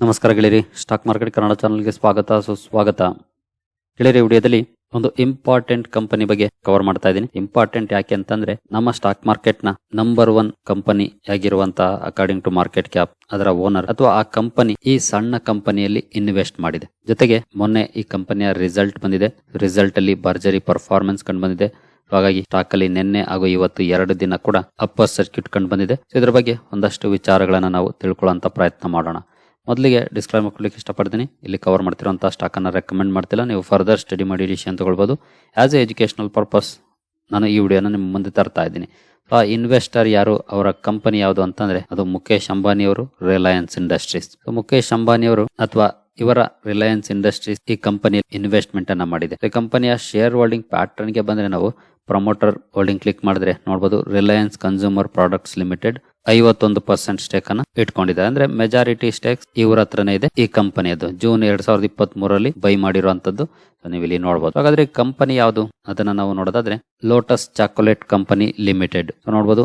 ನಮಸ್ಕಾರ ಗೆಳೆಯರಿ, stock market Kannada ಚಾನಲ್ಗೆ ಸ್ವಾಗತ, ಸುಸ್ವಾಗತ. ಗೆಳೆಯರಿ ವಿಡಿಯೋದಲ್ಲಿ ಒಂದು ಇಂಪಾರ್ಟೆಂಟ್ ಕಂಪನಿ ಬಗ್ಗೆ ಕವರ್ ಮಾಡ್ತಾ ಇದ್ದೀನಿ. ಇಂಪಾರ್ಟೆಂಟ್ ಯಾಕೆ ಅಂತಂದ್ರೆ, ನಮ್ಮ ಸ್ಟಾಕ್ ಮಾರ್ಕೆಟ್ನ ನಂಬರ್ ಒನ್ ಕಂಪನಿ ಆಗಿರುವಂತಹ ಅಕಾರ್ಡಿಂಗ್ ಟು ಮಾರ್ಕೆಟ್ ಕ್ಯಾಪ್ ಅದರ ಓನರ್ ಅಥವಾ ಆ ಕಂಪನಿ ಈ ಸಣ್ಣ ಕಂಪನಿಯಲ್ಲಿ ಇನ್ವೆಸ್ಟ್ ಮಾಡಿದೆ. ಜೊತೆಗೆ ಮೊನ್ನೆ ಈ ಕಂಪನಿಯ ರಿಸಲ್ಟ್ ಬಂದಿದೆ. ರಿಸಲ್ಟ್ ಅಲ್ಲಿ ಭರ್ಜರಿ ಪರ್ಫಾರ್ಮೆನ್ಸ್ ಕಂಡು ಬಂದಿದೆ. ಹಾಗಾಗಿ ಸ್ಟಾಕ್ ಅಲ್ಲಿ ನಿನ್ನೆ ಹಾಗೂ ಇವತ್ತು ಎರಡು ದಿನ ಕೂಡ ಅಪ್ಪರ್ ಸರ್ಕ್ಯೂಟ್ ಕಂಡು ಬಂದಿದೆ. ಇದರ ಬಗ್ಗೆ ಒಂದಷ್ಟು ವಿಚಾರಗಳನ್ನ ನಾವು ತಿಳ್ಕೊಳ್ಳುವಂತ ಪ್ರಯತ್ನ ಮಾಡೋಣ. ಮೊದಲಿಗೆ ಡಿಸ್ಕ್ಲೈಮರ್ ಮಾಡ್ಲಿಕ್ಕೆ ಇಷ್ಟಪಡ್ತೀನಿ. ಇಲ್ಲಿ ಕವರ್ ಮಾಡ್ತಿರೋಂಥ ಸ್ಟಾಕನ್ನು ರೆಕಮೆಂಡ್ ಮಾಡ್ತಿಲ್ಲ. ನೀವು ಫರ್ದರ್ ಸ್ಟಡಿ ಮಾಡಿ ಡಿಸಿಷನ್ ತಗೊಳ್ಬೋದು. ಆ್ಯಸ್ ಎ ಎಜುಕೇಶನಲ್ ಪರ್ಪಸ್ ನಾನು ಈ ವಿಡಿಯೋನ ನಿಮ್ಮ ಮುಂದೆ ತರ್ತಾ ಇದ್ದೀನಿ. ಆ ಇನ್ವೆಸ್ಟರ್ ಯಾರು? ಅವರ ಕಂಪನಿ ಯಾವುದು ಅಂತಂದ್ರೆ, ಅದು ಮುಖೇಶ್ ಅಂಬಾನಿ ಅವರು ರಿಲಯನ್ಸ್ ಇಂಡಸ್ಟ್ರೀಸ್ ಮುಖೇಶ್ ಅಂಬಾನಿ ಅವರು ಅಥವಾ ಇವರ ರಿಲಯನ್ಸ್ ಇಂಡಸ್ಟ್ರೀಸ್ ಈ ಕಂಪನಿ ಇನ್ವೆಸ್ಟ್ಮೆಂಟ್ ಅನ್ನ ಮಾಡಿದೆ. ಈ ಕಂಪನಿಯ ಶೇರ್ ಹೋಲ್ಡಿಂಗ್ ಪ್ಯಾಟರ್ನ್ಗೆ ಬಂದ್ರೆ ನಾವು ಪ್ರಮೋಟರ್ ಹೋಲ್ಡಿಂಗ್ ಕ್ಲಿಕ್ ಮಾಡಿದ್ರೆ ನೋಡಬಹುದು ರಿಲಯನ್ಸ್ ಕನ್ಸ್ಯೂಮರ್ ಪ್ರಾಡಕ್ಟ್ಸ್ ಲಿಮಿಟೆಡ್ ಐವತ್ತೊಂದು ಪರ್ಸೆಂಟ್ ಸ್ಟೇಕ್ ಅನ್ನ ಇಟ್ಕೊಂಡಿದ್ದಾರೆ. ಅಂದ್ರೆ ಮೆಜಾರಿಟಿ ಸ್ಟೇಕ್ಸ್ ಇವ್ರ ಹತ್ರನೇ ಇದೆ, ಈ ಕಂಪನಿಯದು ಜೂನ್ ಎರಡ್ ಸಾವಿರದ ಇಪ್ಪತ್ತ್ ಮೂರಲ್ಲಿ ಬೈ ಮಾಡಿರುವಂತದ್ದು ನೀವು ಇಲ್ಲಿ ನೋಡಬಹುದು ಹಾಗಾದ್ರೆ ಕಂಪನಿ ಯಾವುದು? ಅದನ್ನ ನಾವು ನೋಡೋದಾದ್ರೆ ಲೋಟಸ್ ಚಾಕೊಲೇಟ್ ಕಂಪನಿ ಲಿಮಿಟೆಡ್ ನೋಡಬಹುದು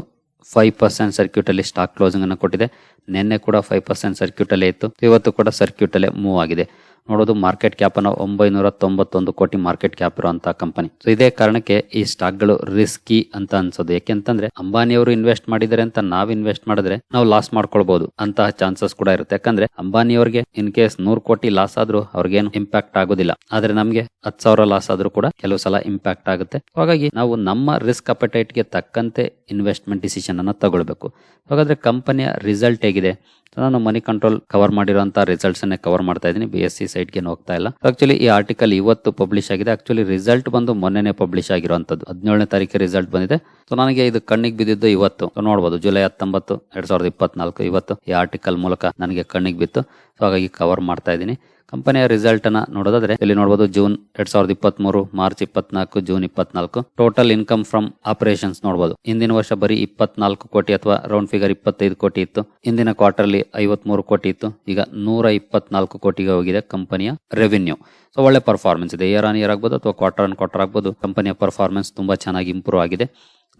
ಫೈವ್ ಪರ್ಸೆಂಟ್ ಸರ್ಕ್ಯೂಟ್ ಅಲ್ಲಿ ಸ್ಟಾಕ್ ಕ್ಲೋಸಿಂಗ್ ಅನ್ನು ಕೊಟ್ಟಿದೆ. ನಿನ್ನೆ ಕೂಡ ಫೈವ್ ಪರ್ಸೆಂಟ್ ಸರ್ಕ್ಯೂಟ್ ಅಲ್ಲೇ ಇತ್ತು. ಇವತ್ತು ಕೂಡ ಸರ್ಕ್ಯೂಟ್ ಅಲ್ಲೇ ಮೂವ್ ಆಗಿದೆ. ನೋಡೋದು ಮಾರ್ಕೆಟ್ ಕ್ಯಾಪ್ ಅನ್ನು ಒಂಬೈನೂರ ತೊಂಬತ್ತೊಂದು ಕೋಟಿ ಮಾರ್ಕೆಟ್ ಕ್ಯಾಪ್ ಇರುವಂತಹ ಕಂಪನಿ ಸೊ ಇದೇ ಕಾರಣಕ್ಕೆ ಈ ಸ್ಟಾಕ್ಗಳು ರಿಸ್ಕಿ ಅಂತ ಅನ್ಸೋದು. ಯಾಕೆಂತಂದ್ರೆ ಅಂಬಾನಿ ಅವರು ಇನ್ವೆಸ್ಟ್ ಮಾಡಿದರೆ ಅಂತ ನಾವ್ ಇನ್ವೆಸ್ಟ್ ಮಾಡಿದ್ರೆ ನಾವು ಲಾಸ್ ಮಾಡ್ಕೊಳ್ಬಹುದು ಅಂತಹ ಚಾನ್ಸಸ್ ಕೂಡ ಇರುತ್ತೆ. ಯಾಕಂದ್ರೆ ಅಂಬಾನಿ ಅವರಿಗೆ ಇನ್ ಕೇಸ್ ನೂರ್ ಕೋಟಿ ಲಾಸ್ ಆದ್ರೂ ಅವ್ರಿಗೇನು ಇಂಪ್ಯಾಕ್ಟ್ ಆಗೋದಿಲ್ಲ. ಆದ್ರೆ ನಮ್ಗೆ ಹತ್ ಸಾವಿರ ಲಾಸ್ ಆದ್ರೂ ಕೂಡ ಕೆಲವು ಸಲ ಇಂಪ್ಯಾಕ್ಟ್ ಆಗುತ್ತೆ. ಹಾಗಾಗಿ ನಾವು ನಮ್ಮ ರಿಸ್ಕ್ ಅಪಟೈಟ್ಗೆ ತಕ್ಕಂತೆ ಇನ್ವೆಸ್ಟ್ಮೆಂಟ್ ಡಿಸಿಷನ್ ಅನ್ನ ತಗೊಳ್ಬೇಕು. ಹಾಗಾದ್ರೆ ಕಂಪನಿಯ ರಿಸಲ್ಟ್ ಹೇಗಿದೆ? ನಾನು ಮನಿ ಕಂಟ್ರೋಲ್ ಕವರ್ ಮಾಡಿರುವಂತಹ ರಿಸಲ್ಟ್ಸ್ ಅನ್ನೇ ಕವರ್ ಮಾಡ್ತಾ ಇದ್ದೀನಿ. ಬಿ ಎಸ್ ಸಿ ಸೈಟ್ಗೆ ಹೋಗ್ತಾ ಇಲ್ಲ. ಆಕ್ಚುಲಿ ಈ ಆರ್ಟಿಕಲ್ ಇವತ್ತು ಪಬ್ಲಿಷ್ ಆಗಿದೆ. ಆಕ್ಚುಲಿ ರಿಸಲ್ಟ್ ಬಂದು ಮೊನ್ನೆನೇ ಪಬ್ಲಿಷ್ ಆಗಿರುವಂತದ್ದು ಹದಿನೇಳನೇ ತಾರೀಕು ರಿಸಲ್ಟ್ ಬಂದಿದೆ. ಸೊ ನನಗೆ ಇದು ಕಣ್ಣಿಗೆ ಬಿದ್ದಿದ್ದು ಇವತ್ತು. ನೋಡಬಹುದು ಜುಲೈ ಹತ್ತೊಂಬತ್ತು, ಎರಡ್ ಸಾವಿರದ ಇಪ್ಪತ್ನಾಲ್ಕು, ಇವತ್ತು ಈ ಆರ್ಟಿಕಲ್ ಮೂಲಕ ನನಗೆ ಕಣ್ಣಿಗೆ ಬಿತ್ತು. ಸೊ ಹಾಗಾಗಿ ಕವರ್ ಮಾಡ್ತಾ ಇದ್ದೀನಿ. ಕಂಪನಿಯ ರಿಸಲ್ಟ್ ಅನ್ನ ನೋಡೋದಾದ್ರೆ, ಇಲ್ಲಿ ನೋಡಬಹುದು ಜೂನ್ ಎರಡ್ ಸಾವಿರದ ಇಪ್ಪತ್ತ್ ಮೂರು ಮಾರ್ಚ್ ಇಪ್ಪತ್ನಾಲ್ಕು ಜೂನ್ ಇಪ್ಪತ್ನಾಲ್ಕು. ಟೋಟಲ್ ಇನ್ಕಮ್ ಫ್ರಮ್ ಆಪರೇಷನ್ಸ್ ನೋಡಬಹುದು ಹಿಂದಿನ ವರ್ಷ ಬರೀ ಇಪ್ಪತ್ನಾಲ್ಕು ಕೋಟಿ ಅಥವಾ ರೌಂಡ್ ಫಿಗರ್ ಇಪ್ಪತ್ತೈದು ಕೋಟಿ ಇತ್ತು. ಇಂದಿನ ಕ್ವಾರ್ಟರ್ಲಿ ಐವತ್ಮೂರು ಕೋಟಿ ಇತ್ತು. ಈಗ ನೂರ ಇಪ್ಪತ್ನಾಲ್ಕು ಕೋಟಿಗೆ ಹೋಗಿದೆ ಕಂಪನಿಯ ರೆವಿನ್ಯೂ ಸೊ ಒಳ್ಳೆ ಪರ್ಫಾರ್ಮೆನ್ಸ್ ಇದೆ. ಇಯರ್ ಆನ್ ಇಯರ್ ಆಗ್ಬೋದು ಅಥವಾ ಕ್ವಾರ್ಟರ್ ಆನ್ ಕ್ವಾರ್ಟರ್ ಆಗ್ಬೋದು. ಕಂಪನಿಯ ಪರ್ಫಾರ್ಮೆನ್ಸ್ ತುಂಬಾ ಚೆನ್ನಾಗಿ ಇಂಪ್ರೂವ್ ಆಗಿದೆ.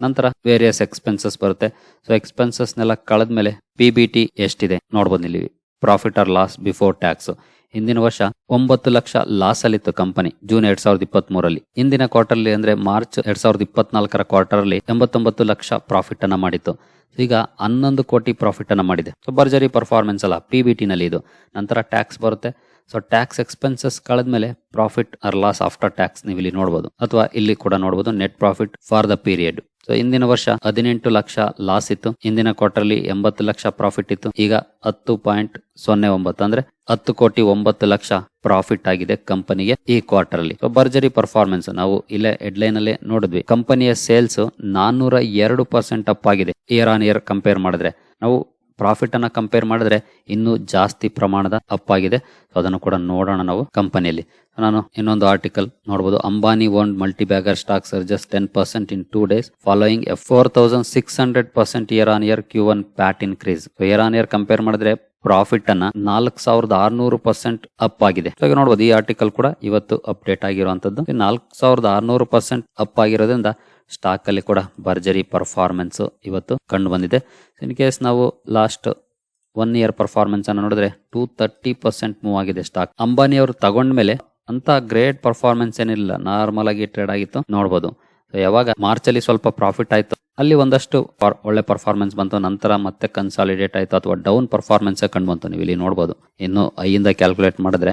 ನಂತರ ವೇರಿಯಸ್ ಎಕ್ಸ್ಪೆನ್ಸಸ್ ಬರುತ್ತೆ. ಸೊ ಎಕ್ಸ್ಪೆನ್ಸಸ್ನೆಲ್ಲ ಕಳೆದ್ಮೇಲೆ ಪಿ ಬಿ ಟಿ ಎಷ್ಟಿದೆ ನೋಡ್ಬೋದು ಇಲ್ಲಿ. Profit or loss before tax ಹಿಂದಿನ ವರ್ಷ ಒಂಬತ್ತು ಲಕ್ಷ ಲಾಸ್ ಅಲ್ಲಿತ್ತು ಕಂಪನಿ ಜೂನ್ ಎರಡ್ ಸಾವಿರದ ಇಪ್ಪತ್ತ್ ಮೂರಲ್ಲಿ ಇಂದಿನ ಕ್ವಾರ್ಟರ್ಲಿ ಅಂದ್ರೆ ಮಾರ್ಚ್ ಎರಡ್ ಸಾವಿರದ ಇಪ್ಪತ್ನಾಲ್ಕರ ಕ್ವಾರ್ಟರ್ ಅಲ್ಲಿ ಎಂಬತ್ತೊಂಬತ್ತು ಲಕ್ಷ ಪ್ರಾಫಿಟ್ ಅನ್ನ ಮಾಡಿತ್ತು. ಈಗ ಹನ್ನೊಂದು ಕೋಟಿ ಪ್ರಾಫಿಟ್ ಅನ್ನ ಮಾಡಿದೆ. ಸೊ ಭರ್ಜರಿ ಪರ್ಫಾರ್ಮೆನ್ಸ್ ಅಲ್ಲ ಪಿ ಬಿ ನಲ್ಲಿ ಇದು. ನಂತರ ಟ್ಯಾಕ್ಸ್ ಬರುತ್ತೆ. So tax expenses ಕಳೆದ್ಮೇಲೆ profit or loss after tax ನೀವು ಇಲ್ಲಿ ನೋಡಬಹುದು ಅಥವಾ ಇಲ್ಲಿ ಕೂಡ ನೋಡಬಹುದು net profit for the period so ಇಂದಿನ ವರ್ಷ ಹದಿನೆಂಟು ಲಕ್ಷ ಲಾಸ್ ಇತ್ತು. ಇಂದಿನ ಕ್ವಾರ್ಟರ್ಲಿ ಎಂಬತ್ತು ಲಕ್ಷ ಪ್ರಾಫಿಟ್ ಇತ್ತು. ಈಗ ಹತ್ತು ಪಾಯಿಂಟ್ ಸೊನ್ನೆ ಒಂಬತ್ತು ಅಂದ್ರೆ ಹತ್ತು ಕೋಟಿ ಒಂಬತ್ತು ಲಕ್ಷ ಪ್ರಾಫಿಟ್ ಆಗಿದೆ ಕಂಪನಿಗೆ ಈ ಕ್ವಾರ್ಟರ್ ಅಲ್ಲಿ ಭರ್ಜರಿ ಪರ್ಫಾರ್ಮೆನ್ಸ್ ನಾವು ಇಲ್ಲೇ ಹೆಡ್ಲೈನ್ ಅಲ್ಲಿ ನೋಡಿದ್ವಿ. ಕಂಪನಿಯ ಸೇಲ್ಸ್ ನಾನ್ನೂರ ಎರಡು ಪರ್ಸೆಂಟ್ ಅಪ್ ಆಗಿದೆ. ಇಯರ್ ಆನ್ ಇಯರ್ ಕಂಪೇರ್ ಮಾಡಿದ್ರೆ ನಾವು ಪ್ರಾಫಿಟ್ ಅನ್ನ ಕಂಪೇರ್ ಮಾಡಿದ್ರೆ ಇನ್ನೂ ಜಾಸ್ತಿ ಪ್ರಮಾಣದ ಅಪ್ ಆಗಿದೆ. ಸೊ ಅದನ್ನು ಕೂಡ ನೋಡೋಣ ನಾವು ಕಂಪನಿಯಲ್ಲಿ. ನಾನು ಇನ್ನೊಂದು ಆರ್ಟಿಕಲ್ ನೋಡಬಹುದು Ambani own multi bagger stock surges ten percent in two days following four thousand six hundred percent year on year Q one PAT increase year on year compare ಮಾಡಿದ್ರೆ ಪ್ರಾಫಿಟ್ ಅನ್ನ ನಾಲ್ಕು ಸಾವಿರದ ಆರ್ನೂರು ಪರ್ಸೆಂಟ್ ಅಪ್ ಆಗಿದೆ. ಈಗ ನೋಡಬಹುದು ಈ article ಕೂಡ ಇವತ್ತು ಅಪ್ಡೇಟ್ ಆಗಿರುವಂತದ್ದು. ನಾಲ್ಕು ಸಾವಿರದ ಆರ್ನೂರು ಪರ್ಸೆಂಟ್ ಅಪ್ ಆಗಿರೋದ್ರಿಂದ ಸ್ಟಾಕ್ ಅಲ್ಲಿ ಕೂಡ ಭರ್ಜರಿ ಪರ್ಫಾರ್ಮೆನ್ಸ್ ಇವತ್ತು ಕಂಡು ಬಂದಿದೆ ಇನ್ ಕೇಸ್ ನಾವು ಲಾಸ್ಟ್ ಒನ್ ಇಯರ್ ಪರ್ಫಾರ್ಮೆನ್ಸ್ ಅನ್ನು ನೋಡಿದ್ರೆ ಟೂ ತರ್ಟಿ ಪರ್ಸೆಂಟ್ ಮೂವ್ ಆಗಿದೆ ಸ್ಟಾಕ್ ಅಂಬಾನಿ ಅವರು ತಗೊಂಡ್ಮೇಲೆ ಅಂತ ಗ್ರೇಟ್ ಪರ್ಫಾರ್ಮೆನ್ಸ್ ಏನಿಲ್ಲ. ನಾರ್ಮಲ್ ಆಗಿ ಟ್ರೇಡ್ ಆಗಿತ್ತು. ನೋಡಬಹುದು ಯಾವಾಗ? ಮಾರ್ಚ್ ಅಲ್ಲಿ ಸ್ವಲ್ಪ ಪ್ರಾಫಿಟ್ ಆಯ್ತು. ಅಲ್ಲಿ ಒಂದಷ್ಟು ಒಳ್ಳೆ ಪರ್ಫಾರ್ಮೆನ್ಸ್ ಬಂತು. ನಂತರ ಮತ್ತೆ ಕನ್ಸಾಲಿಡೇಟ್ ಆಯ್ತು ಅಥವಾ ಡೌನ್ ಪರ್ಫಾರ್ಮೆನ್ಸ್ ಕಂಡು ಬಂತು. ನೀವು ಇಲ್ಲಿ ನೋಡಬಹುದು ಇನ್ನು ಐಯಿಂದ ಕ್ಯಾಲ್ಕುಲೇಟ್ ಮಾಡಿದ್ರೆ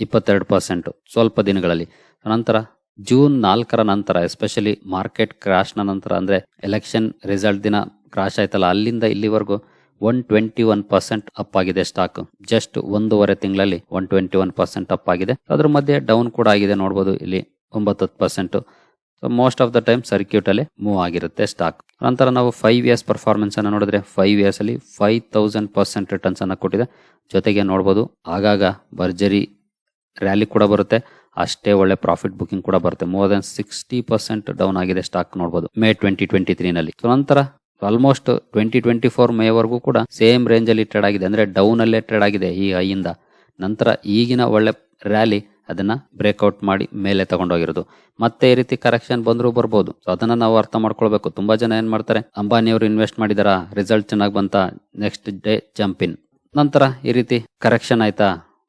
ಇಪ್ಪತ್ತೆರಡು ಪರ್ಸೆಂಟ್ ಸ್ವಲ್ಪ ದಿನಗಳಲ್ಲಿ. ನಂತರ ಜೂನ್ ನಾಲ್ಕರ ನಂತರ ಎಸ್ಪೆಷಲಿ ಮಾರ್ಕೆಟ್ ಕ್ರಾಶ್ನ ನಂತರ, ಅಂದ್ರೆ ಎಲೆಕ್ಷನ್ ರಿಸಲ್ಟ್ ದಿನ ಕ್ರಾಶ್ ಆಯ್ತಲ್ಲ, ಅಲ್ಲಿಂದ ಇಲ್ಲಿವರೆಗೂ one twenty one percent up ಆಗಿದೆ ಸ್ಟಾಕ್ ಜಸ್ಟ್ ಒಂದೂವರೆ ತಿಂಗಳಲ್ಲಿ one twenty one percent up ಆಗಿದೆ ಅದ್ರ ಮಧ್ಯೆ ಡೌನ್ ಕೂಡ ಆಗಿದೆ ನೋಡಬಹುದು ಇಲ್ಲಿ ಒಂಬತ್ತು percent so most of the time circuit ಅಲ್ಲಿ ಮೂವ್ ಆಗಿರುತ್ತೆ ಸ್ಟಾಕ್ ನಂತರ ನಾವು ಫೈವ್ ಇಯರ್ಸ್ ಪರ್ಫಾರ್ಮೆನ್ಸ್ ಅನ್ನು ನೋಡಿದ್ರೆ ಫೈವ್ ಇಯರ್ಸ್ ಅಲ್ಲಿ ಫೈವ್ ತೌಸಂಡ್ ಪರ್ಸೆಂಟ್ ರಿಟರ್ನ್ಸ್ ಅನ್ನ ಕೊಟ್ಟಿದೆ. ಜೊತೆಗೆ ನೋಡಬಹುದು ಆಗಾಗ ಭರ್ಜರಿ ರ್ಯಾಲಿ ಕೂಡ ಬರುತ್ತೆ. ಅಷ್ಟೇ ಒಳ್ಳೆ ಪ್ರಾಫಿಟ್ ಬುಕಿಂಗ್ ಕೂಡ ಬರುತ್ತೆ. More than sixty percent down ಆಗಿದೆ ಸ್ಟಾಕ್ ನೋಡಬಹುದು ಮೇ ಟ್ವೆಂಟಿ ಟ್ವೆಂಟಿ ತ್ರೀ ನಲ್ಲಿ. ಸೊ ನಂತರ ಆಲ್ಮೋಸ್ಟ್ ಟ್ವೆಂಟಿ ಟ್ವೆಂಟಿ ಫೋರ್ ಮೇವರೆಗೂ ಕೂಡ ಸೇಮ್ ರೇಂಜ್ ಅಲ್ಲಿ ಟ್ರೇಡ್ ಆಗಿದೆ. ಅಂದ್ರೆ ಡೌನ್ ಅಲ್ಲೇ ಟ್ರೇಡ್ ಆಗಿದೆ ಈ ಐಯಿಂದ ನಂತರ ಈಗಿನ ಒಳ್ಳೆ ರ್ಯಾಲಿ ಅದನ್ನ ಬ್ರೇಕ್ಔಟ್ ಮಾಡಿ ಮೇಲೆ ತಗೊಂಡೋಗಿರೋದು. ಮತ್ತೆ ಈ ರೀತಿ ಕರೆಕ್ಷನ್ ಬಂದರೂ ಬರ್ಬೋದು. ಸೊ ಅದನ್ನ ನಾವು ಅರ್ಥ ಮಾಡ್ಕೊಳ್ಬೇಕು. ತುಂಬಾ ಜನ ಏನು ಮಾಡ್ತಾರೆ? ಅಂಬಾನಿ ಅವರು ಇನ್ವೆಸ್ಟ್ ಮಾಡಿದಾರ? ರಿಸಲ್ಟ್ ಚೆನ್ನಾಗಿ ಬಂತ? ನೆಕ್ಸ್ಟ್ ಡೇ ಜಂಪ್ ಇನ್ ನಂತರ ಈ ರೀತಿ ಕರೆಕ್ಷನ್ ಆಯ್ತಾ?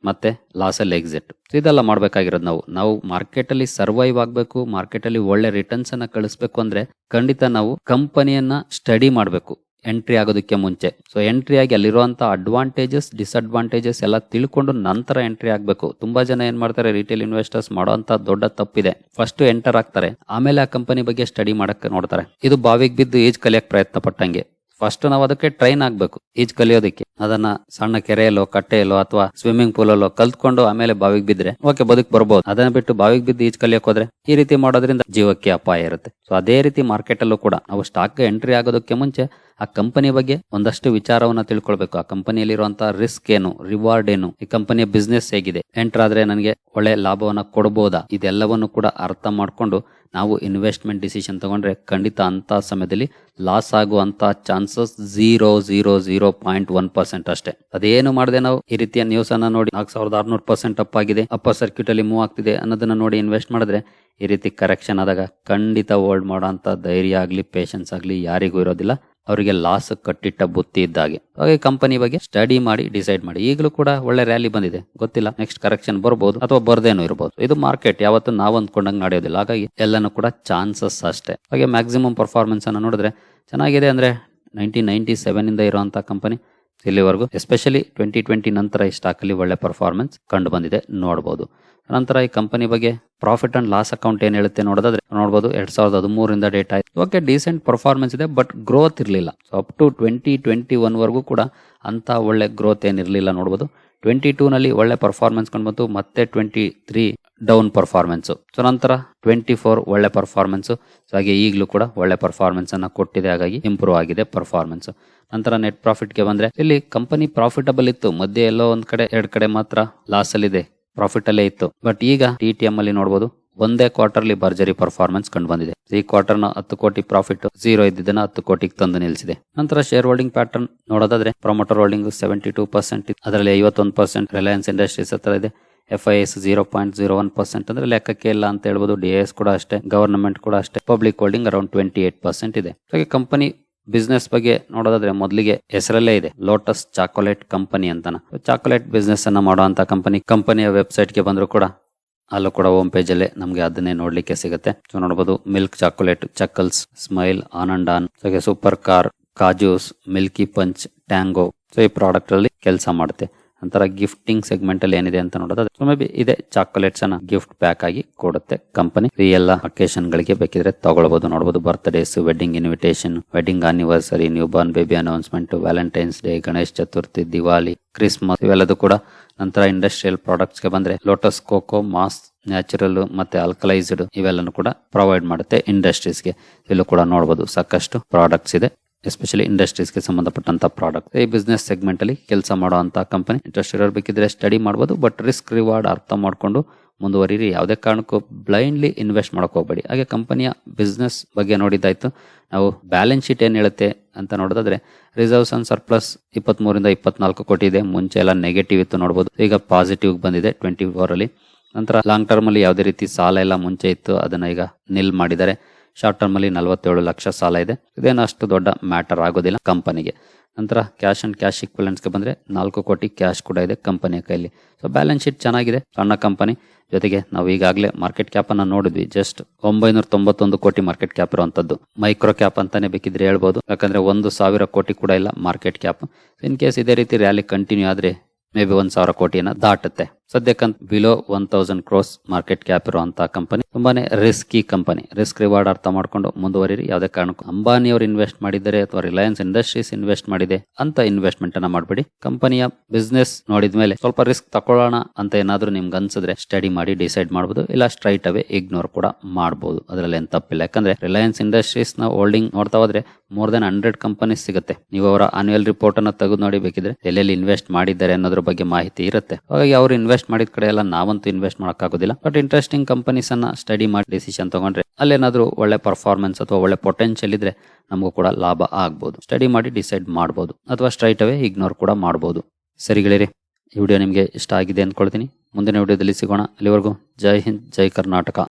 ಮತ್ತೆ ಲಾಸ್ ಅಲ್ಲಿ ಎಕ್ಸಿಟ್ ಇದೆಲ್ಲ ಮಾಡ್ಬೇಕಾಗಿರೋದು ನಾವು. ನಾವು ಮಾರ್ಕೆಟ್ ಅಲ್ಲಿ ಸರ್ವೈವ್ ಆಗಬೇಕು ಮಾರ್ಕೆಟ್ ಅಲ್ಲಿ ಒಳ್ಳೆ ರಿಟರ್ನ್ಸ್ ಅನ್ನ ಕಳಿಸ್ಬೇಕು ಅಂದ್ರೆ ಖಂಡಿತ ನಾವು ಕಂಪನಿಯನ್ನ ಸ್ಟಡಿ ಮಾಡಬೇಕು ಎಂಟ್ರಿ ಆಗೋದಕ್ಕೆ ಮುಂಚೆ. ಸೊ ಎಂಟ್ರಿ ಆಗಿ ಅಲ್ಲಿರುವಂತ ಅಡ್ವಾಂಟೇಜಸ್ ಡಿಸ್ಅಡ್ವಾಂಟೇಜಸ್ ಎಲ್ಲ ತಿಳ್ಕೊಂಡು ನಂತರ ಎಂಟ್ರಿ ಆಗಬೇಕು. ತುಂಬಾ ಜನ ಏನ್ ಮಾಡ್ತಾರೆ ರಿಟೇಲ್ ಇನ್ವೆಸ್ಟರ್ಸ್ ಮಾಡುವಂತ ದೊಡ್ಡ ತಪ್ಪಿದೆ. ಫಸ್ಟ್ ಎಂಟರ್ ಆಗ್ತಾರೆ, ಆಮೇಲೆ ಆ ಕಂಪನಿ ಬಗ್ಗೆ ಸ್ಟಡಿ ಮಾಡಕ್ಕೆ ನೋಡ್ತಾರೆ. ಇದು ಬಾವಿಗೆ ಬಿದ್ದು ಏಜ್ ಕಲಿಯಕ್ ಪ್ರಯತ್ನ ಪಟ್ಟಂಗೆ ಫಸ್ಟ್ ನಾವು ಅದಕ್ಕೆ ಟ್ರೈನ್ ಆಗ್ಬೇಕು, ಈಜ್ ಕಲಿಯೋದಕ್ಕೆ. ಅದನ್ನ ಸಣ್ಣ ಕೆರೆಯಲ್ಲೋ, ಕಟ್ಟೆಯಲ್ಲೋ ಅಥವಾ ಸ್ವಿಮ್ಮಿಂಗ್ ಪೂಲ್ ಅಲ್ಲೋ ಕಲ್ತ್ಕೊಂಡು ಆಮೇಲೆ ಬಾವಿಗೆ ಬಿದ್ರೆ, ಓಕೆ, ಬದುಕ್ ಬರ್ಬೋದು. ಅದನ್ನ ಬಿಟ್ಟು ಬಾವಿಗೆ ಬಿದ್ದು ಈಜ್ ಕಲಿಯಕ್ ಹೋದ್ರೆ ಈ ರೀತಿ ಮಾಡೋದ್ರಿಂದ ಜೀವಕ್ಕೆ ಅಪಾಯ ಇರುತ್ತೆ. ಸೊ ಅದೇ ರೀತಿ ಮಾರ್ಕೆಟಲ್ಲೂ ಕೂಡ ನಾವು ಸ್ಟಾಕ್ಗೆ ಎಂಟ್ರಿ ಆಗೋದಕ್ಕೆ ಮುಂಚೆ ಆ ಕಂಪನಿ ಬಗ್ಗೆ ಒಂದಷ್ಟು ವಿಚಾರವನ್ನ ತಿಳ್ಕೊಳ್ಬೇಕು. ಆ ಕಂಪನಿಯಲ್ಲಿರುವಂಥ ರಿಸ್ಕ್ ಏನು ರಿವಾರ್ಡ್ ಏನು, ಈ ಕಂಪನಿಯ ಬಿಸ್ನೆಸ್ ಹೇಗಿದೆ ಎಂಟರ್ ಆದ್ರೆ ನನಗೆ ಒಳ್ಳೆ ಲಾಭವನ್ನ ಕೊಡ್ಬೋದಾ? ಇದೆಲ್ಲವನ್ನು ಕೂಡ ಅರ್ಥ ಮಾಡಿಕೊಂಡು ನಾವು ಇನ್ವೆಸ್ಟ್ಮೆಂಟ್ ಡಿಸಿಷನ್ ತಗೊಂಡ್ರೆ ಖಂಡಿತ ಅಂತ ಸಮಯದಲ್ಲಿ ಲಾಸ್ ಆಗುವಂಥ chances zero zero zero point one percent ಅಷ್ಟೇ. ಅದೇನು ಮಾಡಿದೆ ನಾವು ಈ ರೀತಿಯ ನ್ಯೂಸ್ ಅನ್ನ ನೋಡಿ ನಾಲ್ಕು ಸಾವಿರದ ಆರ್ನೂರು ಪರ್ಸೆಂಟ್ ಅಪ್ ಆಗಿದೆ ಅಪ್ಪರ್ ಸರ್ಕ್ಯೂಟ್ ಅಲ್ಲಿ ಮೂವ್ ಆಗ್ತಿದೆ ಅನ್ನೋದನ್ನ ನೋಡಿ ಇನ್ವೆಸ್ಟ್ ಮಾಡಿದ್ರೆ ಈ ರೀತಿ ಕರೆಕ್ಷನ್ ಆದಾಗ ಖಂಡಿತ ಹೋಲ್ಡ್ ಮಾಡೋ ಅಂತ ಧೈರ್ಯ ಆಗಲಿ ಪೇಷನ್ಸ್ ಆಗಲಿ ಯಾರಿಗೂ ಇರೋದಿಲ್ಲ. ಅವರಿಗೆ ಲಾಸ್ ಕಟ್ಟಿಟ್ಟ ಬುತ್ತಿ ಇದ್ದಾಗೆ. ಹಾಗೆ ಕಂಪನಿ ಬಗ್ಗೆ ಸ್ಟಡಿ ಮಾಡಿ ಡಿಸೈಡ್ ಮಾಡಿ. ಈಗಲೂ ಕೂಡ ಒಳ್ಳೆ ರ್ಯಾಲಿ ಬಂದಿದೆ. ಗೊತ್ತಿಲ್ಲ ನೆಕ್ಸ್ಟ್ ಕರೆಕ್ಷನ್ ಬರ್ಬೋದು ಅಥವಾ ಬರ್ದೇನೂ ಇರಬಹುದು ಇದು ಮಾರ್ಕೆಟ್ ಯಾವತ್ತು ನಾವು ಅಂದ್ಕೊಂಡಂಗೆ ನಡೆಯೋದಿಲ್ಲ. ಹಾಗಾಗಿ ಎಲ್ಲನೂ ಕೂಡ ಚಾನ್ಸಸ್ ಅಷ್ಟೇ. ಹಾಗೆ ಮ್ಯಾಕ್ಸಿಮಮ್ ಪರ್ಫಾರ್ಮೆನ್ಸ್ ಅನ್ನು ನೋಡಿದ್ರೆ ಚೆನ್ನಾಗಿದೆ ಅಂದ್ರೆ ನೈನ್ಟೀನ್ ನೈನ್ಟಿ ಸೆವೆನ್ ಇಂದ ಇರುವಂತಹ ಕಂಪನಿ ಇಲ್ಲಿವರೆಗೂ ಎಸ್ಪೆಷಲಿ ಟ್ವೆಂಟಿ ಟ್ವೆಂಟಿ ನಂತರ ಈ ಸ್ಟಾಕಲ್ಲಿ ಒಳ್ಳೆ ಪರ್ಫಾರ್ಮೆನ್ಸ್ ಕಂಡು ಬಂದಿದೆ. ನೋಡಬಹುದು ನಂತರ ಈ ಕಂಪನಿ ಬಗ್ಗೆ ಪ್ರಾಫಿಟ್ ಅಂಡ್ ಲಾಸ್ ಅಕೌಂಟ್ ಏನ್ ಹೇಳುತ್ತೆ ನೋಡೋದಾದ್ರೆ ನೋಡಬಹುದು ಎರಡ್ ಸಾವಿರದ ಹದಿಮೂರಿಂದ ಡೇಟಾ ಓಕೆ ಡೀಸೆಂಟ್ ಪರ್ಫಾರ್ಮೆನ್ಸ್ ಇದೆ ಬಟ್ ಗ್ರೋತ್ ಇರಲಿಲ್ಲ. So up to twenty twenty one ವರೆಗೂ ಕೂಡ ಅಂತ ಒಳ್ಳೆ ಗ್ರೋತ್ ಏನಿರಲಿಲ್ಲ ನೋಡಬಹುದು ಟ್ವೆಂಟಿ ಟೂ ನಲ್ಲಿ ಒಳ್ಳೆ ಪರ್ಫಾರ್ಮೆನ್ಸ್ ಕಂಡು ಬಂತು, ಮತ್ತೆ twenty three down performance so ನಂತರ ಟ್ವೆಂಟಿ ಫೋರ್ ಒಳ್ಳೆ ಪರ್ಫಾರ್ಮೆನ್ಸು ಸೊ ಹಾಗೆ ಈಗಲೂ ಕೂಡ ಒಳ್ಳೆ ಪರ್ಫಾರ್ಮೆನ್ಸ್ ಅನ್ನ ಕೊಟ್ಟಿದೆ. ಹಾಗಾಗಿ ಇಂಪ್ರೂವ್ ಆಗಿದೆ ಪರ್ಫಾರ್ಮೆನ್ಸು ನಂತರ ನೆಟ್ ಪ್ರಾಫಿಟ್ಗೆ ಬಂದ್ರೆ, ಇಲ್ಲಿ ಕಂಪನಿ ಪ್ರಾಫಿಟಬಲ್ ಇತ್ತು. ಮಧ್ಯೆ ಎಲ್ಲೋ ಒಂದು ಕಡೆ, ಎರಡು ಕಡೆ ಮಾತ್ರ ಲಾಸ್ ಅಲ್ಲಿ ಇದೆ. ಪ್ರಾಫಿಟ್ ಅಲ್ಲೇ ಇತ್ತು. ಬಟ್ ಈಗ ಟಿ ಟಿ ಎಂ ಅಲ್ಲಿ ನೋಡಬಹುದು ಒಂದೇ ಕ್ವಾರ್ಟರ್ಲಿ ಭರ್ಜರಿ ಪರ್ಫಾರ್ಮೆನ್ಸ್ ಕಂಡು ಬಂದಿದೆ. ಈ ಕ್ವಾರ್ಟರ್ನ ಹತ್ತು ಕೋಟಿ ಪ್ರಾಫಿಟ್ ಜೀರೋ ಇದ್ದಿದ್ದನ್ನ ಹತ್ತು ಕೋಟಿಗೆ ತಂದು ನಿಲ್ಲಿಸಿದೆ ನಂತರ ಶೇರ್ ಹೋಲ್ಡಿಂಗ್ ಪ್ಯಾಟರ್ನ್ ನೋಡೋದಾದ್ರೆ promoter holding seventy two percent ಅದರಲ್ಲಿ ಐವತ್ತೊಂದು ಪರ್ಸೆಂಟ್ ರಿಲಯನ್ಸ್ ಇಂಡಸ್ಟ್ರೀಸ್ ಹತ್ರ ಇದೆ. F I S zero point zero one percent ಅಂದ್ರೆ ಲೆಕ್ಕಕ್ಕೆ ಇಲ್ಲ ಅಂತ ಹೇಳ್ಬೋದು. ಡಿ ಎಸ್ ಕೂಡ ಅಷ್ಟೇ ಗವರ್ನಮೆಂಟ್ ಕೂಡ ಅಷ್ಟೇ. Public holding around twenty eight percent ಇದೆ ಹಾಗೆ ಕಂಪನಿ ಬಿಸ್ನೆಸ್ ಬಗ್ಗೆ ನೋಡೋದಾದ್ರೆ ಮೊದಲಿಗೆ ಹೆಸರಲ್ಲೇ ಇದೆ. ಲೋಟಸ್ ಚಾಕೊಲೇಟ್ ಕಂಪನಿ ಅಂತಾನ. ಚಾಕೊಲೇಟ್ ಬಿಸ್ನೆಸ್ ಅನ್ನ ಮಾಡುವಂತ ಕಂಪನಿ ಕಂಪನಿಯ ವೆಬ್ಸೈಟ್ಗೆ ಬಂದ್ರು ಕೂಡ ಅಲ್ಲೂ ಕೂಡ ಹೋಮ್ ಪೇಜ್ ಅಲ್ಲೇ ನಮಗೆ ಅದನ್ನೇ ನೋಡ್ಲಿಕ್ಕೆ ಸಿಗುತ್ತೆ. ಸೊ ನೋಡಬಹುದು milk chocolate chuckles smile on ಹಾಗೆ ಸೂಪರ್ ಕಾರ್ ಕಾಜೂಸ್ ಮಿಲ್ಕಿ ಪಂಚ್ ಟ್ಯಾಂಗೋ ಸೊ ಈ ಪ್ರಾಡಕ್ಟ್ ಅಲ್ಲಿ ಕೆಲಸ ಮಾಡುತ್ತೆ. ನಂತರ ಗಿಫ್ಟಿಂಗ್ ಸೆಗ್ಮೆಂಟ್ ಅಲ್ಲಿ ಏನಿದೆ ಅಂತ ನೋಡೋದು. ಮೇ ಬಿ ಇದೆ. ಚಾಕೊಲೇಟ್ಸ್ ಅನ್ನ ಗಿಫ್ಟ್ ಪ್ಯಾಕ್ ಆಗಿ ಕೊಡುತ್ತೆ ಕಂಪನಿ ಈ ಎಲ್ಲ ಅಕೇಶನ್ ಗಳಿಗೆ ಬೇಕಿದ್ರೆ ತಗೊಳ್ಬಹುದು ನೋಡಬಹುದು birthdays wedding invitation wedding anniversary new born baby announcement Valentine's day Ganesh Chaturthi Diwali Christmas ಇವೆಲ್ಲದೂ ಕೂಡ ನಂತರ ಇಂಡಸ್ಟ್ರಿಯಲ್ ಪ್ರಾಡಕ್ಟ್ಸ್ಗೆ ಬಂದ್ರೆ ಲೋಟಸ್ ಕೋಕೋ ಮಾಸ್ ನ್ಯಾಚುರಲ್ ಮತ್ತೆ ಅಲ್ಕಲೈಸ್ಡ್ ಇವೆಲ್ಲನೂ ಕೂಡ ಪ್ರೊವೈಡ್ ಮಾಡುತ್ತೆ ಇಂಡಸ್ಟ್ರೀಸ್ಗೆ. ಇಲ್ಲೂ ಕೂಡ ನೋಡಬಹುದು ಸಾಕಷ್ಟು ಪ್ರಾಡಕ್ಟ್ಸ್ ಇದೆ. ಎಸ್ಪೆಷಲಿ ಇಂಡಸ್ಟ್ರೀಸ್ಗೆ ಸಂಬಂಧಪಟ್ಟಂತ ಪ್ರಾಡಕ್ಟ್ ಈ ಬಿಸ್ನೆಸ್ ಸೆಗ್ಮೆಂಟ್ ಅಲ್ಲಿ ಕೆಲಸ ಮಾಡುವಂತ ಕಂಪನಿ ಇಂಟ್ರೆಸ್ಟ್ ಇರೋರು ಬೇಕಿದ್ರೆ ಸ್ಟಡಿ ಮಾಡಬಹುದು ಬಟ್ ರಿಸ್ಕ್ ರಿವಾರ್ಡ್ ಅರ್ಥ ಮಾಡಿಕೊಂಡು ಮುಂದುವರಿರಿ. ಯಾವುದೇ ಕಾರಣಕ್ಕೂ ಬ್ಲೈಂಡ್ಲಿ ಇನ್ವೆಸ್ಟ್ ಮಾಡಕ್ ಹೋಗಬೇಡಿ. ಹಾಗೆ ಕಂಪನಿಯ ಬಿಸ್ನೆಸ್ ಬಗ್ಗೆ ನೋಡಿದ್ದಾಯ್ತು. ನಾವು ಬ್ಯಾಲೆನ್ಸ್ ಶೀಟ್ ಏನು ಹೇಳುತ್ತೆ ಅಂತ ನೋಡೋದಾದ್ರೆ ರಿಸರ್ವ್ಸ್ ಅಂಡ್ ಸರ್ಪ್ಲಸ್ ಇಪ್ಪತ್ತ್ ಮೂರಿಂದ ಇಪ್ಪತ್ನಾಲ್ಕು ಕೋಟಿ ಇದೆ. ಮುಂಚೆ ಎಲ್ಲ ನೆಗೆಟಿವ್ ಇತ್ತು ನೋಡಬಹುದು ಈಗ ಪಾಸಿಟಿವ್ ಬಂದಿದೆ ಟ್ವೆಂಟಿ ಅಲ್ಲಿ. ನಂತರ ಲಾಂಗ್ ಟರ್ಮ್ ಅಲ್ಲಿ ಯಾವುದೇ ರೀತಿ ಸಾಲ ಎಲ್ಲ ಮುಂಚೆ ಇತ್ತು, ಅದನ್ನ ಈಗ ನಿಲ್ ಮಾಡಿದ್ದಾರೆ. ಶಾರ್ಟ್ ಟರ್ಮ್ ಅಲ್ಲಿ ನಲವತ್ತೇಳು ಲಕ್ಷ ಸಾಲ ಇದೆ. ಇದೇನು ಅಷ್ಟು ದೊಡ್ಡ ಮ್ಯಾಟರ್ ಆಗೋದಿಲ್ಲ ಕಂಪನಿಗೆ. ನಂತರ ಕ್ಯಾಶ್ ಅಂಡ್ ಕ್ಯಾಶ್ಗೆ ಬಂದ್ರೆ ನಾಲ್ಕು ಕೋಟಿ ಕ್ಯಾಶ್ ಕೂಡ ಇದೆ ಕಂಪನಿಯ ಕೈಯಲ್ಲಿ. ಸೊ ಬ್ಯಾಲೆನ್ಸ್ ಶೀಟ್ ಚೆನ್ನಾಗಿದೆ, ಸಣ್ಣ ಕಂಪನಿ ಜೊತೆಗೆ ನಾವು ಈಗಾಗಲೇ ಮಾರ್ಕೆಟ್ ಕ್ಯಾಪ್ ಅನ್ನ ನೋಡಿದ್ವಿ. ಜಸ್ಟ್ ಒಂಬೈನೂರ ತೊಂಬತ್ತೊಂದು ಕೋಟಿ ಮಾರ್ಕೆಟ್ ಕ್ಯಾಪ್ ಇರುವಂಥದ್ದು ಮೈಕ್ರೋ ಕ್ಯಾಪ್ ಅಂತಾನೆ ಬೇಕಿದ್ರೆ ಹೇಳ್ಬೋದು. ಯಾಕಂದ್ರೆ ಒಂದು ಸಾವಿರ ಕೋಟಿ ಕೂಡ ಇಲ್ಲ ಮಾರ್ಕೆಟ್ ಕ್ಯಾಪ್ ಇನ್ ಕೇಸ್ ಇದೇ ರೀತಿ ರ್ಯಾಲಿ ಕಂಟಿನ್ಯೂ ಆದ್ರೆ ಮೇ ಬಿ ಒಂದು ಸಾವಿರ ಕೋಟಿಯನ್ನ ದಾಟುತ್ತೆ. ಸದ್ಯಕ್ಕಂತ below one thousand crores market cap ಇರುವಂತಹ ಕಂಪನಿ ತುಂಬಾನೇ ರಿಸ್ಕಿ ಕಂಪನಿ ರಿಸ್ಕ್ ರಿವಾರ್ಡ್ ಅರ್ಥ ಮಾಡ್ಕೊಂಡು ಮುಂದುವರಿರಿ. ಯಾವುದೇ ಕಾರಣಕ್ಕೂ ಅಂಬಾನಿ ಅವರು ಇನ್ವೆಸ್ಟ್ ಮಾಡಿದ್ದಾರೆ ಅಥವಾ ರಿಲಯನ್ಸ್ ಇಂಡಸ್ಟ್ರೀಸ್ ಇನ್ವೆಸ್ಟ್ ಮಾಡಿದೆ ಅಂತ ಇನ್ವೆಸ್ಟ್ಮೆಂಟ್ ಅನ್ನ ಮಾಡಬೇಡಿ. ಕಂಪನಿಯ ಬಿಸ್ನೆಸ್ ನೋಡಿದ್ಮೇಲೆ ಸ್ವಲ್ಪ ರಿಸ್ಕ್ ತಗೊಳ್ಳೋಣ ಅಂತ ಏನಾದ್ರೂ ನಿಮ್ಗೆ ಅನ್ಸಿದ್ರೆ ಸ್ಟಡಿ ಮಾಡಿ ಡಿಸೈಡ್ ಮಾಡಬಹುದು ಇಲ್ಲ ಸ್ಟ್ರೈಟ್ ಅವೇ ಇಗ್ನೋರ್ ಕೂಡ ಮಾಡಬಹುದು ಅದರಲ್ಲಿ ಏನ್ ತಪ್ಪಿಲ್ಲ. ಯಾಕಂದ್ರೆ ರಿಲಯನ್ಸ್ ಇಂಡಸ್ಟ್ರೀಸ್ನ ಹೋಲ್ಡಿಂಗ್ ನೋಡ್ತಾ ಹೋದ್ರೆ ಮೋರ್ ದನ್ ಹಂಡ್ರೆಡ್ ಕಂಪನೀಸ್ ಸಿಗುತ್ತೆ. ನೀವು ಅವರ ಆನ್ಯುವಲ್ ರಿಪೋರ್ಟ್ ಅನ್ನ ತೆಗೆದು ನೋಡಿ ಬೇಕಿದ್ರೆ ಎಲ್ಲೆಲ್ಲಿ ಇನ್ವೆಸ್ಟ್ ಮಾಡಿದ್ದಾರೆ ಅನ್ನೋದ್ರ ಬಗ್ಗೆ ಮಾಹಿತಿ ಇರುತ್ತೆ. ಹಾಗಾಗಿ ಅವರು ಇನ್ವೆಸ್ಟ್ ಮಾಡಿದ ಕಡೆ ಎಲ್ಲ ನಾವಂತೂ ಇನ್ವೆಸ್ಟ್ ಮಾಡೋಕ್ಕಾಗೋದಿಲ್ಲ. ಬಟ್ ಇಂಟ್ರೆಸ್ಟಿಂಗ್ ಕಂಪನೀಸ್ ಅನ್ನ ಸ್ಟಡಿ ಮಾಡಿ ಡಿಸಿಷನ್ ತಗೊಂಡ್ರೆ ಅಲ್ಲೇನಾದ್ರೂ ಒಳ್ಳೆ ಪರ್ಫಾರ್ಮೆನ್ಸ್ ಅಥವಾ ಒಳ್ಳೆ ಪೊಟೆನ್ಷಿಯಲ್ ಇದ್ರೆ ನಮಗೂ ಕೂಡ ಲಾಭ ಆಗ್ಬೋದು. ಸ್ಟಡಿ ಮಾಡಿ ಡಿಸೈಡ್ ಮಾಡ್ಬೋದು. ಅಥವಾ ಸ್ಟ್ರೈಟ್ ಅವೇ ಇಗ್ನೋರ್ ಕೂಡ ಮಾಡ್ಬೋದು. ಸರಿಗಳಿರಿ ಈ ವಿಡಿಯೋ ನಿಮಗೆ ಇಷ್ಟ ಆಗಿದೆ ಅಂದ್ಕೊಳ್ತೀನಿ. ಮುಂದಿನ ವಿಡಿಯೋದಲ್ಲಿ ಸಿಗೋಣ. ಅಲ್ಲಿವರೆಗೂ ಜೈ ಹಿಂದ್, ಜೈ ಕರ್ನಾಟಕ.